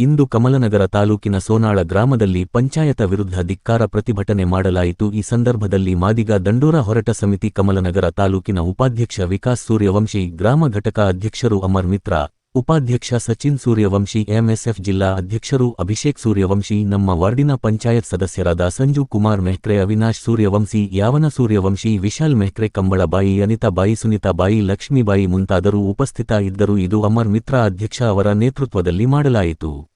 ಇಂದು ಕಮಲನಗರ ತಾಲೂಕಿನ ಸೋನಾಳ ಗ್ರಾಮದಲ್ಲಿ ಪಂಚಾಯತ ವಿರುದ್ಧ ಧಿಕ್ಕಾರ ಪ್ರತಿಭಟನೆ ಮಾಡಲಾಯಿತು. ಈ ಸಂದರ್ಭದಲ್ಲಿ ಮಾದಿಗ ದಂಡೋರ ಹೊರಟ ಸಮಿತಿ ಕಮಲನಗರ ತಾಲೂಕಿನ ಉಪಾಧ್ಯಕ್ಷ ವಿಕಾಸ್ ಸೂರ್ಯವಂಶಿ, ಗ್ರಾಮ ಘಟಕ ಅಧ್ಯಕ್ಷರು ಅಮರ್ ಮಿತ್ರ ಉಪಾಧ್ಯಕ್ಷ ಸಚಿನ್ ಸೂರ್ಯವಂಶಿ, ಎಂಎಸ್ಎಫ್ ಜಿಲ್ಲಾ ಅಧ್ಯಕ್ಷರು ಅಭಿಷೇಕ್ ಸೂರ್ಯವಂಶಿ, ನಮ್ಮ ವಾರ್ಡಿನ ಪಂಚಾಯತ್ ಸದಸ್ಯರಾದ ಸಂಜು ಕುಮಾರ್ ಮೆಹ್ಕ್ರೆ, ಅವಿನಾಶ್ ಸೂರ್ಯವಂಶಿ, ಯಾವನ ಸೂರ್ಯವಂಶಿ, ವಿಶಾಲ್ ಮೆಹ್ಕ್ರೆ, ಕಂಬಳಬಾಯಿ ಅನಿತಾಬಾಯಿ ಸುನೀತಾಬಾಯಿ, ಲಕ್ಷ್ಮೀಬಾಯಿ ಮುಂತಾದರು ಉಪಸ್ಥಿತ ಇದ್ದರು. ಇದು ಅಮರ್ ಮಿತ್ರ ಅಧ್ಯಕ್ಷ ಅವರ ನೇತೃತ್ವದಲ್ಲಿ ಮಾಡಲಾಯಿತು.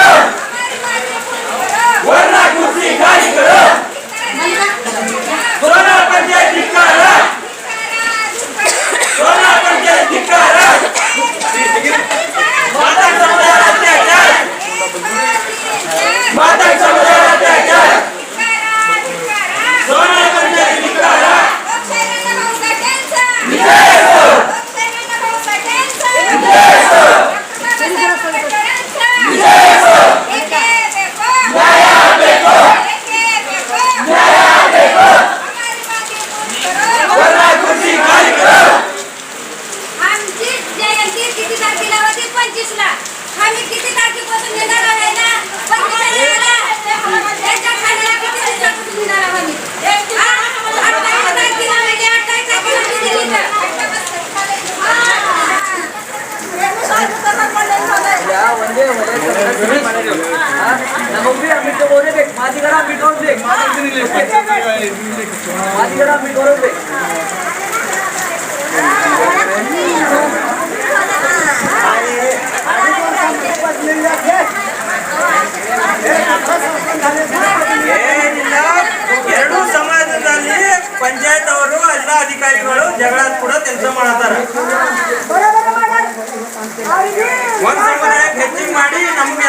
ಎರಡು ಸಮಾಜದಲ್ಲಿ ಪಂಚಾಯತ್ ಅವರು ಎಲ್ಲ ಅಧಿಕಾರಿಗಳು ಜಗಳ ಕೂಡ ಕೆಲಸ ಮಾಡತಾರ ಒಂದ್ ಸಮುದಾಯಕ್ಕೆ ಹೆಚ್ಚಿಗೆ ಮಾಡಿ ನಮ್ಗೆ